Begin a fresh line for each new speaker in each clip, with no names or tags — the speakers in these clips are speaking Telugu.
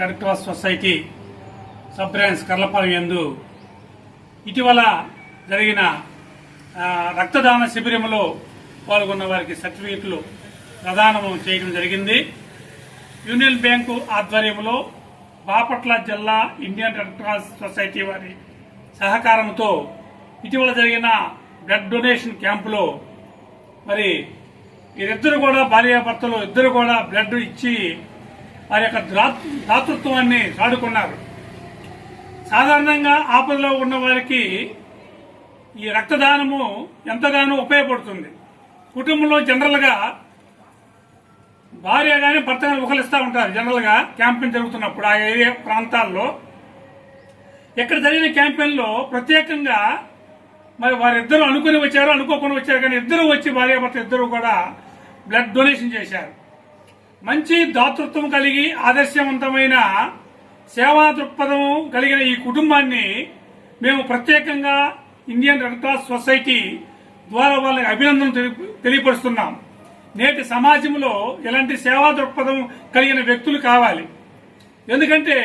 Red cross society sub branch Karlapalem యందు ఇటీవల జరిగిన రక్తదాన శిబిరంలో పాల్గొన్న వారికి సర్టిఫికెట్లు ప్రదానం చేయడం జరిగింది. యూనియన్ బ్యాంకు ఆధ్వర్యంలో బాపట్ల జిల్లా ఇండియన్ రెడ్ క్రాస్ సొసైటీ వారి సహకారంతో ఇటీవల జరిగిన బ్లడ్ డొనేషన్ క్యాంపులో మరి వీరిద్దరు కూడా భార్యాభర్తలు ఇద్దరు కూడా బ్లడ్ ఇచ్చి వారి యొక్క ద్రా- దాతృత్వాన్ని చాడుకున్నారు సాధారణంగా ఆపదలో ఉన్న వారికి ఈ రక్తదానము ఎంతగానో ఉపయోగపడుతుంది. కుటుంబంలో జనరల్గా భార్య కానీ భర్త కానీ ఒకలిస్తూ ఉంటారు. జనరల్గా క్యాంపెయిన్ జరుగుతున్నప్పుడు ఆ ఏరియా ప్రాంతాల్లో. ఇక్కడ జరిగిన క్యాంపెయిన్లో ప్రత్యేకంగా మరి వారిద్దరూ అనుకుని వచ్చారు అనుకోకుండా వచ్చారు కానీ ఇద్దరు వచ్చి భార్యాభర్త ఇద్దరు కూడా బ్లడ్ డొనేషన్ చేశారు. మంచి దాతృత్వం కలిగి ఆదర్శవంతమైన సేవా దృక్పథం కలిగిన ఈ కుటుంబాన్ని మేము ప్రత్యేకంగా ఇండియన్ రెడ్ క్రాస్ సొసైటీ ద్వారా వాళ్ళకి అభినందన తెలియపరుస్తున్నాం. నేటి సమాజంలో ఇలాంటి సేవా దృక్పథం కలిగిన వ్యక్తులు కావాలి. ఎందుకంటే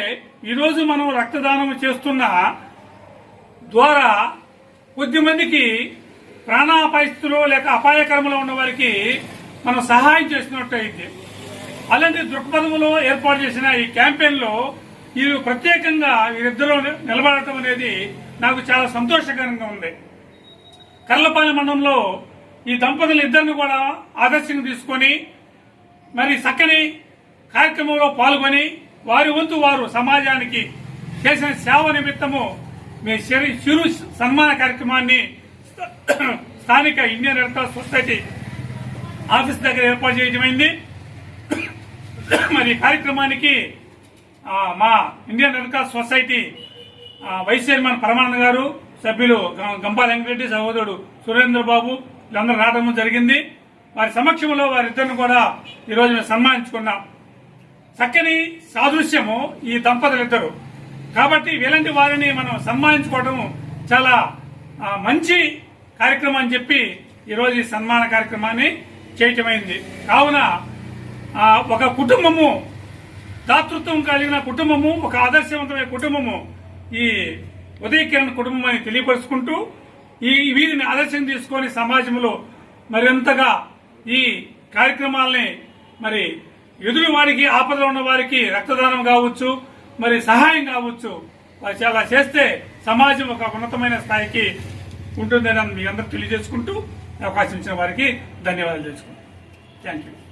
ఈరోజు మనం రక్తదానం చేస్తున్న ద్వారా కొద్దిమందికి ప్రాణాపాయ స్థితిలో లేక అపాయకరంలో ఉన్న వారికి మనం సహాయం చేసినట్టు అయితే అలాంటి దృక్పథంలో ఏర్పాటు చేసిన ఈ క్యాంపెయిన్లో వీరు ప్రత్యేకంగా వీరిద్దరూ నిలబడటం అనేది నాకు చాలా సంతోషకరంగా ఉంది. కర్లపాలెం మండలంలో ఈ దంపతులు ఇద్దరిని కూడా ఆదర్శంగా తీసుకొని మరి చక్కని కార్యక్రమంలో పాల్గొని వారి వంతు వారు సమాజానికి చేసిన సేవ నిమిత్తము మీ చిరు సన్మాన కార్యక్రమాన్ని స్థానిక Indian red cross society office దగ్గర ఏర్పాటు చేయడమైంది మరి ఈ కార్యక్రమానికి మా Indian red cross society vice chairman Paramananda గారు సభ్యులు గంపా వెంకటరెడ్డి సహోదరుడు సురేంద్ర బాబు వీళ్ళందరూ రావడం జరిగింది. వారి సమక్షంలో వారిద్దరిని కూడా ఈరోజు మేము సన్మానించుకున్నాం. చక్కని సాదృశ్యము ఈ దంపతులిద్దరు. కాబట్టి ఇలాంటి వారిని మనం సన్మానించుకోవడం చాలా మంచి కార్యక్రమం అని చెప్పి ఈరోజు ఈ సన్మాన కార్యక్రమాన్ని చేయటమైంది. కావున ఒక కుటుంబము దాతృత్వం కలిగిన కుటుంబము ఒక ఆదర్శవంతమైన కుటుంబము ఈ ఉదయకిరణ్ కుటుంబం అని తెలియపరుచుకుంటూ ఈ వీరిని ఆదర్శం తీసుకొని సమాజంలో మరింతగా ఈ కార్యక్రమాల్ని మరి ఎదురు వారికి ఆపదలో ఉన్న వారికి రక్తదానం కావచ్చు మరి సహాయం కావచ్చు అలా చాలా చేస్తే సమాజం ఒక ఉన్నతమైన స్థాయికి ఉంటుందని మీ అందరూ తెలియజేసుకుంటూ అవకాశం ఇచ్చిన వారికి ధన్యవాదాలు తెలుసుకుంటాం థ్యాంక్ యూ